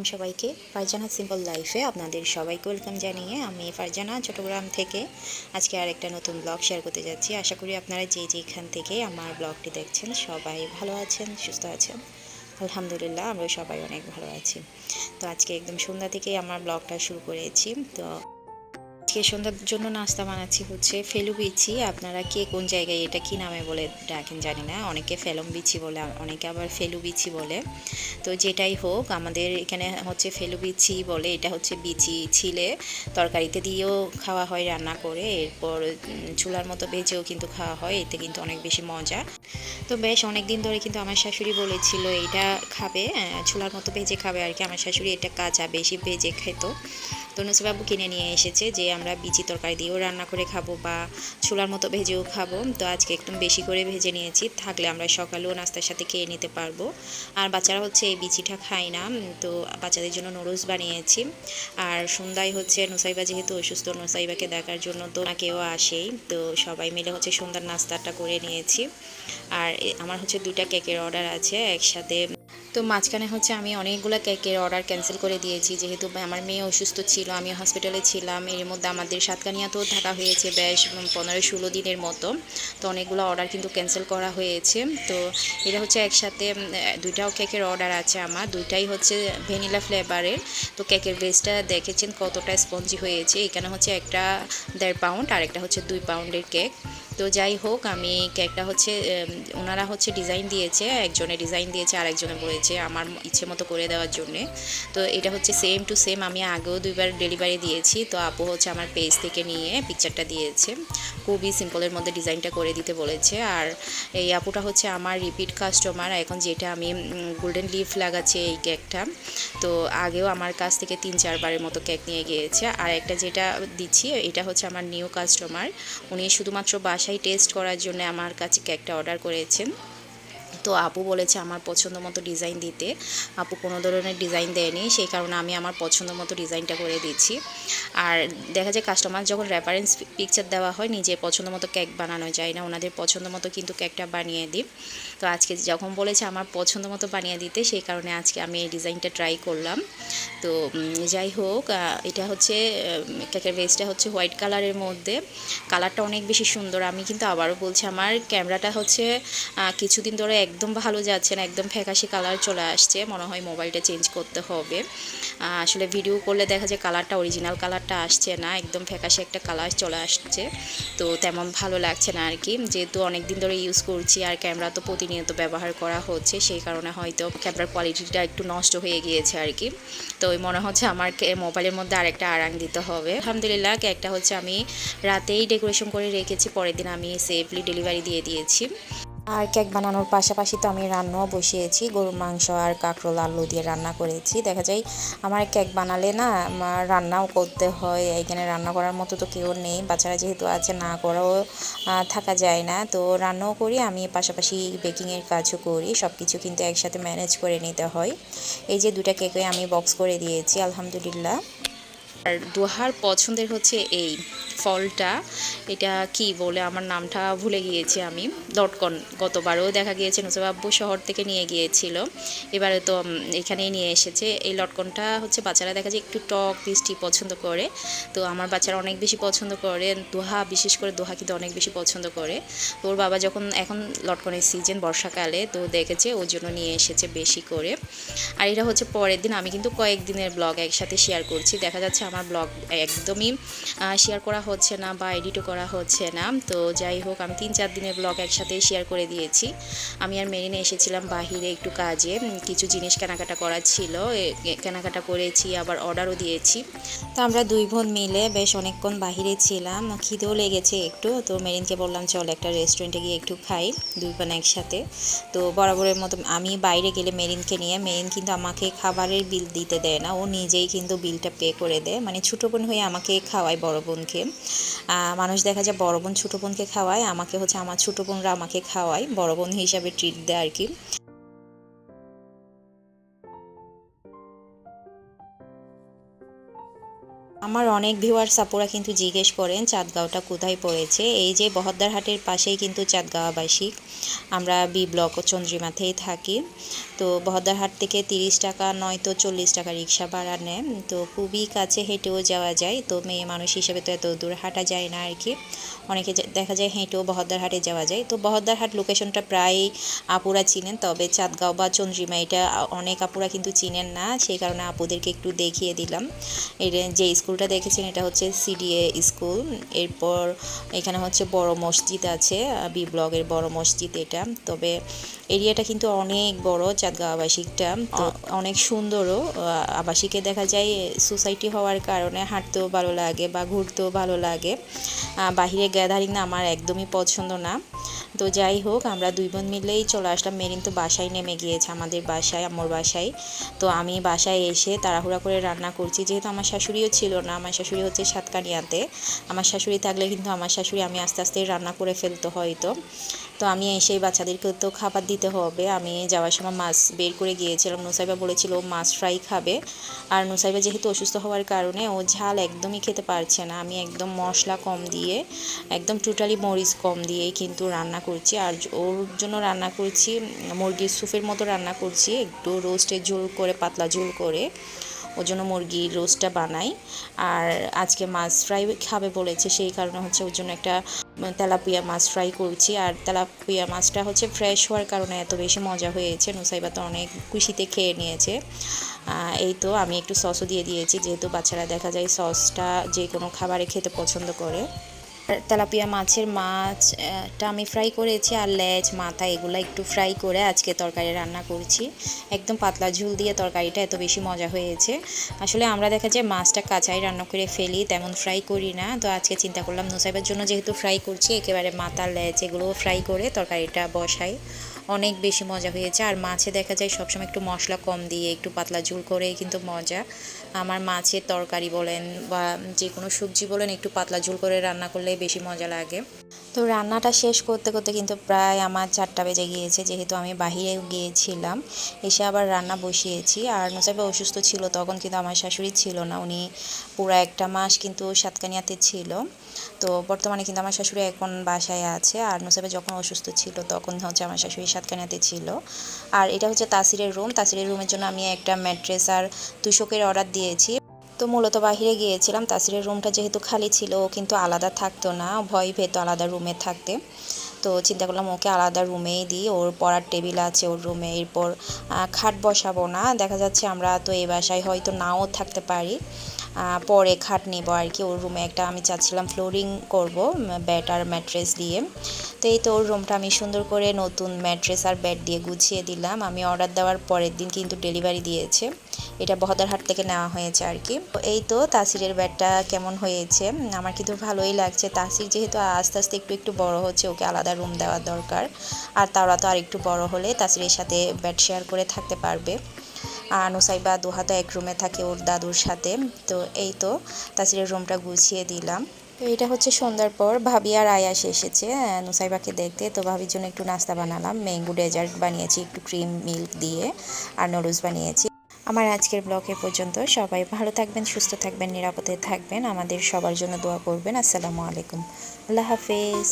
আলাইকুম সবাইকে। ফারজানা সিম্পল লাইফে আপনাদের সবাইকে ওয়েলকাম জানিয়ে আমি ফারজানা চট্টগ্রাম থেকে আজকে আর একটা নতুন ব্লগ শেয়ার করতে যাচ্ছি। আশা করি আপনারা যে যেখান থেকে আমার ব্লগটি দেখছেন সবাই ভালো আছেন, সুস্থ আছেন। আলহামদুলিল্লাহ, আমরা সবাই অনেক ভালো আছি। তো আজকে একদম সন্ধ্যা থেকে আমার ব্লগটা শুরু করেছি। তো আজকে সন্ধ্যার জন্য নাস্তা বানাচ্ছি হচ্ছে ফেলু বিচি। আপনারা কে কোন জায়গায় এটা কি নামে বলে ডাকেন জানি না। অনেকে ফেলম বিচি বলে অনেকে আবার ফেলু বিচি বলে। তো যেটাই হোক, আমাদের এখানে হচ্ছে ফেলু বিচি বলে, এটা হচ্ছে বিচি ছিলে। তরকারিতে দিয়েও খাওয়া হয় রান্না করে, এরপর চুলার মতো ভেজেও কিন্তু খাওয়া হয়, এতে কিন্তু অনেক বেশি মজা। তো বেশ অনেক দিন ধরে কিন্তু আমার শাশুড়ি বলেছিল, এটা খাবে চুলার মতো ভেজে খাবে আর কি। আমার শাশুড়ি এটা কাঁচা, বেশি ভেজে খেত। তো নুসবাবু কিনে নিয়ে এসেছে যে আমরা বিচি তরকারি দিয়েও রান্না করে খাব বা ছোলার মতো ভেজেও খাব। তো আজকে একদম বেশি করে ভেজে নিয়েছি, থাকলে আমরা সকালেও নাস্তার সাথে খেয়ে নিতে পারব। আর বাচ্চারা হচ্ছে এই বিচিটা খায় না, তো বাচ্চাদের জন্য নুডলস বানিয়েছি। আর সন্ধ্যায় হচ্ছে নুসাইবা যেহেতু অসুস্থ, নুসাইবাকে দেখার জন্য তো কেউ আসেই। তো সবাই মিলে হচ্ছে সন্ধ্যার নাস্তাটা করে নিয়েছি। আর আমার হচ্ছে দুইটা কেকের অর্ডার আছে একসাথে। তো মাঝখানে হচ্ছে আমি অনেকগুলো কেকের অর্ডার ক্যান্সেল করে দিয়েছি, যেহেতু আমার মেয়ে অসুস্থ ছিল আমি হসপিটালে ছিলাম। এর মধ্যে আমাদের সাতকানিয়াতেও থাকা হয়েছে বেশ পনেরো ষোলো দিনের মতো। তো অনেকগুলো অর্ডার কিন্তু ক্যান্সেল করা হয়েছে। তো এটা হচ্ছে একসাথে দুইটাও কেকের অর্ডার আছে আমার। দুইটাই হচ্ছে ভ্যানিলা ফ্লেভারের তো কেকের বেসটা দেখেছেন কতটা স্পঞ্জি হয়েছে। এখানে হচ্ছে একটা দেড় পাউন্ড আর একটা হচ্ছে দুই পাউন্ডের কেক তো যাই হোক, আমি কেকটা হচ্ছে ওনারা হচ্ছে ডিজাইন দিয়েছে, একজনে ডিজাইন দিয়েছে আর একজনে বলেছে আমার ইচ্ছে মতো করে দেওয়ার জন্যে। তো এটা হচ্ছে সেম টু সেম আমি আগেও দুইবার ডেলিভারি দিয়েছি। তো আপু হচ্ছে আমার পেজ থেকে নিয়ে পিকচারটা দিয়েছে। খুবই সিম্পলের মধ্যে ডিজাইনটা করে দিতে বলেছে। আর এই আপুটা হচ্ছে আমার রিপিট কাস্টমার এখন যেটা আমি গোল্ডেন লিফ লাগাচ্ছি এই কেকটা। তো আগেও আমার কাছ থেকে তিন চারবারের মতো কেক নিয়ে গিয়েছে। আর একটা যেটা দিচ্ছি, এটা হচ্ছে আমার নিউ কাস্টমার উনি শুধুমাত্র বাসায় টেস্ট করার জন্য আমার কাছে কেকটা অর্ডার করেছেন। তো আপু বলেছে আমার পছন্দ মতো ডিজাইন দিতে। আপু কোনো ধরনের ডিজাইন দেয়নি, সেই কারণে আমি আমার পছন্দ মতো ডিজাইনটা করে দিচ্ছি। আর দেখা যায় কাস্টমার যখন রেফারেন্স পিকচার দেওয়া হয়, নিজের পছন্দ মতো কেক বানানো যায় না, ওনাদের পছন্দ মতো কিন্তু কেকটা বানিয়ে দিই। তো আজকে যখন বলেছে আমার পছন্দ মতো বানিয়ে দিতে, সেই কারণে আজকে আমি এই ডিজাইনটা ট্রাই করলাম। তো যাই হোক এটা হচ্ছে কেকের বেসটা হচ্ছে হোয়াইট কালারের মধ্যে। কালারটা অনেক বেশি সুন্দর। আমি কিন্তু আবারও বলছি, আমার ক্যামেরাটা হচ্ছে কিছুদিন ধরে একদম ভালো যাচ্ছে না, একদম ফ্যাকাশি কালার চলে আসছে। মনে হয় মোবাইলটা চেঞ্জ করতে হবে। আসলে ভিডিও করলে দেখা যায় কালারটা অরিজিনাল কালারটা আসছে না, একদম ফ্যাকাশে একটা কালার চলে আসছে। তো তেমন ভালো লাগছে না আর কি যেহেতু অনেক দিন ধরে ইউজ করছি আর ক্যামেরা তো প্রতিনিয়ত ব্যবহার করা হচ্ছে, সেই কারণে হয়তো ক্যামেরার কোয়ালিটিটা একটু নষ্ট হয়ে গিয়েছে আর কি তো ওই মনে হচ্ছে আমার মোবাইলের মধ্যে আরেকটা আরাং দিতে হবে। আলহামদুলিল্লাহ কেকটা হচ্ছে আমি রাতেই ডেকোরেশন করে রেখেছি, পরের দিন আমি সেফলি ডেলিভারি দিয়ে দিয়েছি। আর কেক বানানোর পাশাপাশি তো আমি রান্নাও বসিয়েছি। গরুর মাংস আর কাঁকরোল, আলু দিয়ে রান্না করেছি। দেখা যায় আমার কেক বানালে না রান্নাও করতে হয়। এখানে রান্না করার মতো তো কেউ নেই। বাচ্চারা যেহেতু আছে, না করাও থাকা যায় না। তো রান্নাও করি, আমি পাশাপাশি বেকিংয়ের কাজও করি। সব কিছু কিন্তু একসাথে ম্যানেজ করে নিতে হয়। এই যে দুটা কেকে আমি বক্স করে দিয়েছি, আলহামদুলিল্লাহ। আর দোহার পছন্দের হচ্ছে এই। ফলটা, এটা কি বলে আমার নামটা ভুলে গিয়েছি আমি লটকন গতবারও দেখা গিয়েছে নুসবাব্বু শহর থেকে নিয়ে গিয়েছিল। এবারে তো এখানেই নিয়ে এসেছে। এই লটকনটা হচ্ছে বাচ্চারা দেখা যায় একটু টক, মিষ্টি পছন্দ করে। তো আমার বাচ্চারা অনেক বেশি পছন্দ করে, দোহা, বিশেষ করে দোহা কিন্তু অনেক বেশি পছন্দ করে। তো ওর বাবা যখন, এখন লটকনের সিজন বর্ষাকালে, তো দেখেছে ওর জন্য নিয়ে এসেছে বেশি করে। আর এটা হচ্ছে পরের দিন, আমি কিন্তু কয়েকদিনের ব্লগ একসাথে শেয়ার করছি। দেখা যাচ্ছে আমার ব্লগ একদমই শেয়ার করা হচ্ছে না বা এডিটও করা হচ্ছে না। তো যাই হোক, আমি তিন চার দিনের ব্লগ একসাথে শেয়ার করে দিয়েছি। আমি আর মেরিনে এসেছিলাম বাহিরে একটু কাজে। কিছু জিনিস কেনাকাটা করার ছিল। কেনাকাটা করেছি, আবার অর্ডারও দিয়েছি। তো আমরা দুই বোন মিলে বেশ অনেকক্ষণ বাহিরে ছিলাম। খিদেও লেগেছে একটু। তো মেরিনকে বললাম, চল একটা রেস্টুরেন্টে গিয়ে একটু খাই, দুই বোন একসাথে। তো বরাবরের মতো আমি বাইরে গেলে মেরিনকে নিয়ে, মেরিন কিন্তু আমাকে খাবারের বিল দিতে দেয় না। ও নিজেই কিন্তু বিলটা পে করে দেয়। মানে ছোটো বোন হয়ে আমাকে খাওয়ায় বড় বোনকে। মানুষ দেখা যায় বড় বোন, ছোটো বোনকে খাওয়ায়। আমাকে হচ্ছে আমার ছোটো বোনরা আমাকে খাওয়ায়। বড় বোন হিসাবে ট্রিট দেয় আর কি। আমার অনেক ভিউয়ার্স আপুরা কিন্তু জিজ্ঞেস করেন, চাঁদগাঁওটা কোথায় পড়েছে? এই যে বহদ্দার হাটের পাশেই কিন্তু চাঁদগাঁও আবাসিক আমরা বি ব্লক ও চন্দ্রিমাথেই থাকি। তো বহদ্দার হাট থেকে তিরিশ টাকা, নয়তো চল্লিশ টাকা রিক্সা ভাড়া নেন। তো খুবই কাছে হেঁটেও যাওয়া যায়। তো মেয়ে মানুষ হিসেবে তো এত দূর হাঁটা যায় না আর কি। অনেকে দেখা যায় হেঁটেও বহদ্দার হাটে যাওয়া যায়। তো বহদ্দার হাট লোকেশনটা প্রায় আপুরা চিনেন, তবে চাঁদগাঁও বা চন্দ্রিমা এটা অনেক আপুরা কিন্তু চিনেন না। সেই কারণে আপুদেরকে একটু দেখিয়ে দিলাম। এর যে স্কুলটা দেখেছেন এটা হচ্ছে সিডিএ স্কুল। এরপর এখানে হচ্ছে বড় মসজিদ আছে বি ব্লগের বড় মসজিদ এটা। তবে এরিয়াটা কিন্তু অনেক বড় চাঁদগাঁও আবাসিকটা। অনেক সুন্দরও আবাসিকে দেখা যায় সোসাইটি হওয়ার কারণে হাঁটতেও ভালো লাগে বা ঘুরতেও ভালো লাগে। বাহিরে গ্যাদারিং না আমার একদমই পছন্দ না। তো যাই হোক, আমরা দুই বোন মিলেই চলে আসলাম। মেরিন তো বাসায় নেমে গিয়েছে আমাদের বাসায় আমার বাসায়। তো আমি বাসায় এসে তাড়াহুড়া করে রান্না করছি। যেহেতু আমার শাশুড়িও ছিল না, আমার শাশুড়ি হচ্ছে সাতকানিয়াতে। আমার শাশুড়ি থাকলে কিন্তু আমার শাশুড়ি আমি আস্তে আস্তে রান্না করে ফেলতো হয়তো। তো আমি এসেই বাচ্চাদেরকে তো খাবার দিতে হবে। আমি যাওয়ার সময় মাছ বের করে গিয়েছিলাম। নুসাইবা বলেছিল মাছ ফ্রাই খাবে। আর নুসাইবা যেহেতু অসুস্থ হওয়ার কারণে ও ঝাল একদমই খেতে পারছে না। আমি একদম মশলা কম দিয়ে, একদম টোটালি মরিচ কম দিয়েই কিন্তু রান্না করছি। আর ওর জন্য রান্না করছি, মুরগির স্যুপের মতো রান্না করছি। একটু রোস্টের ঝোল করে, পাতলা ঝোল করে। ওর জন্য মুরগির রোস্টটা বানাই। আর আজকে মাছ ফ্রাই খাবে বলেছে, সেই কারণে হচ্ছে ওর জন্য একটা তেলাপিয়া মাছ ফ্রাই করছি। আর তেলাপিয়া মাছটা হচ্ছে ফ্রেশ হওয়ার কারণে এত বেশি মজা হয়েছে। নুসাইবা তো অনেক খুশিতে খেয়ে নিয়েছে। এই তো আমি একটু সসও দিয়ে দিয়েছি, যেহেতু বাচ্চারা দেখা যায় সসটা যে কোনো খাবারে খেতে পছন্দ করে। তেলাপিয়া মাছের মাছটা আমি ফ্রাই করেছি আর লেজ, মাথা এগুলো একটু ফ্রাই করে আজকে তরকারি রান্না করছি। একদম পাতলা ঝুল দিয়ে তরকারিটা এত বেশি মজা হয়েছে। আসলে আমরা দেখা যায় মাছটা কাঁচাই রান্না করে ফেলি, তেমন ফ্রাই করি না। তো আজকে চিন্তা করলাম নুসাইবের জন্য যেহেতু ফ্রাই করছি, একেবারে মাথা, লেজ এগুলোও ফ্রাই করে তরকারিটা বসাই। অনেক বেশি মজা হয়েছে। আর মাছে দেখা যায় সবসময় একটু মশলা কম দিয়ে, একটু পাতলা ঝুল করে কিন্তু মজা। আমার মাছের তরকারি বলেন বা যে কোনো সবজি বলেন, একটু পাতলা ঝুল করে রান্না করলে বেশি মজা লাগে। তো রান্নাটা শেষ করতে করতে কিন্তু প্রায় আমার চারটা বেজে গিয়েছে, যেহেতু আমি বাহিরে গিয়েছিলাম। এসে আবার রান্না বসিয়েছি। আর নুসাইবা অসুস্থ ছিল, তখন কিন্তু আমার শাশুড়ি ছিল না। উনি পুরো একটা মাস কিন্তু সাতকানিয়াতে ছিল। তো বর্তমানে কিন্তু আমার শাশুড়ি এখন বাসায় আছে। আর নুসাইবা যখন অসুস্থ ছিল, তখন হচ্ছে আমার শাশুড়ি সাতকানিয়াতে ছিল। আর এটা হচ্ছে তাসিরের রুম তাসিরের রুমের জন্য আমি একটা ম্যাট্রেস আর তুষকের অর্ডার দিয়েছি। তো মূলত বাহিরে গিয়েছিলাম। তাসিরের রুমটা যেহেতু খালি ছিল, ও কিন্তু আলাদা থাকতো না। ভয় পেতো আলাদা রুমে থাকতে। তো চিন্তা করলাম ওকে আলাদা রুমেই দিই। ওর পড়ার টেবিল আছে ওর রুমে এরপর খাট বসাবো না। দেখা যাচ্ছে আমরা তো এই বাসায় হয়তো নাও থাকতে পারি। পরে খাট নেব আর কি। ওর রুমে একটা আমি চাচ্ছিলাম ফ্লোরিং করব ব্যাট আর ম্যাট্রেস দিয়ে। তো এই তো ওর রুমটা আমি সুন্দর করে নতুন ম্যাট্রেস আর বেড দিয়ে গুছিয়ে দিলাম। আমি অর্ডার দেওয়ার পরের দিন কিন্তু ডেলিভারি দিয়েছে। এটা বহদারহাট থেকে নেওয়া হয়েছে আর কি। তো এই তো তাসিরের ব্যাডটা কেমন হয়েছে? আমার কিন্তু ভালোই লাগছে। তাসির যেহেতু আস্তে আস্তে একটু একটু বড় হচ্ছে ওকে আলাদা রুম দেওয়া দরকার। আর তারা তো আর একটু বড় হলে তাসিরের সাথে বেড শেয়ার করে থাকতে পারবে। আর নুসাইবা দুহাতে এক রুমে থাকে ওর দাদুর সাথে। তো এই তো তাসিরের রুমটা গুছিয়ে দিলাম। তো এটা হচ্ছে সন্ধ্যার পর। ভাবি আর আয়াস এসেছে আহ, নুসাইবাকে দেখতে। তো ভাবির জন্য একটু নাস্তা বানালাম। ম্যাঙ্গো ডেজার্ট বানিয়েছি একটু ক্রিম মিল্ক দিয়ে। আর নুডলস বানিয়েছি। আমার আজকের ব্লগ এ পর্যন্ত সবাই ভালো থাকবেন, সুস্থ থাকবেন, নিরাপদে থাকবেন। আমাদের সবার জন্য দোয়া করবেন। আসসালামু আলাইকুম। আল্লাহ হাফেজ।